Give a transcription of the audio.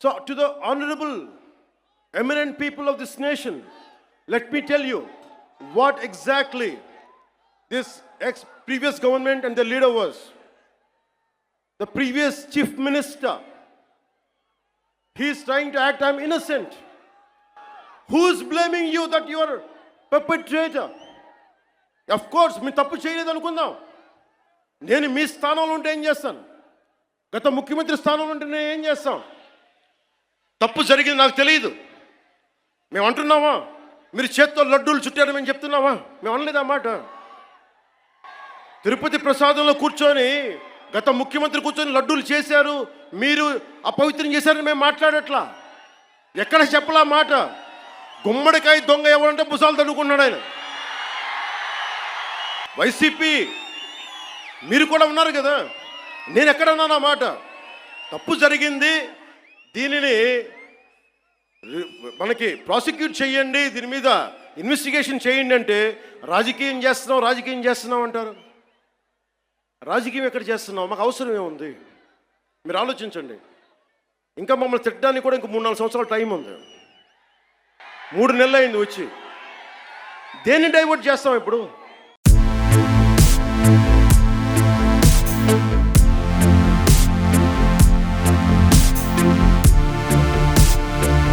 So, to the honorable, eminent people of this nation, let me tell you what exactly this ex previous government and the leader was. The previous chief minister, he is trying to act, I'm innocent. Who's blaming you that you are perpetrator? Of course, మీ తప్పు చేయలేదు అనుకుందాం నేను మీ స్థానంలో ఉంటే ఏం చేస్తాను గత ముఖ్యమంత్రి స్థానంలో ఉంటే నేను ఏం చేస్తాం తప్పు జరిగింది నాకు తెలియదు. మేము అంటున్నామా? మీరు చేత్తో లడ్డూలు చుట్టారు మేము చెప్తున్నామా? మేము అనలేదు అన్నమాట మాట? తిరుపతి ప్రసాదంలో కూర్చొని గత ముఖ్యమంత్రి కూర్చొని లడ్డూలు చేశారు. మీరు అపవిత్రం చేశారని మేము మాట్లాడట్లా. ఎక్కడ చెప్పలా మాట? గుమ్మడికాయ దొంగ ఎవరంటే భుజాలు తడుకున్నాడు ఆయన. వైసీపీ మీరు కూడా ఉన్నారు కదా? నేను ఎక్కడ ఉన్నాను మాట? తప్పు జరిగింది. దీనిని మనకి ప్రాసిక్యూట్ చేయండి దీని మీద ఇన్వెస్టిగేషన్ చేయండి అంటే రాజకీయం చేస్తున్నాం రాజకీయం చేస్తున్నాం అంటారు. రాజకీయం ఎక్కడ చేస్తున్నాం మాకు అవసరం ఏముంది? మీరు ఆలోచించండి. ఇంకా మమ్మల్ని తిట్టడానికి కూడా ఇంక మూడు నాలుగు సంవత్సరాల టైం ఉంది. మూడు నెలలు అయింది వచ్చి. దేన్ని డైవర్ట్ చేస్తాం ఇప్పుడు?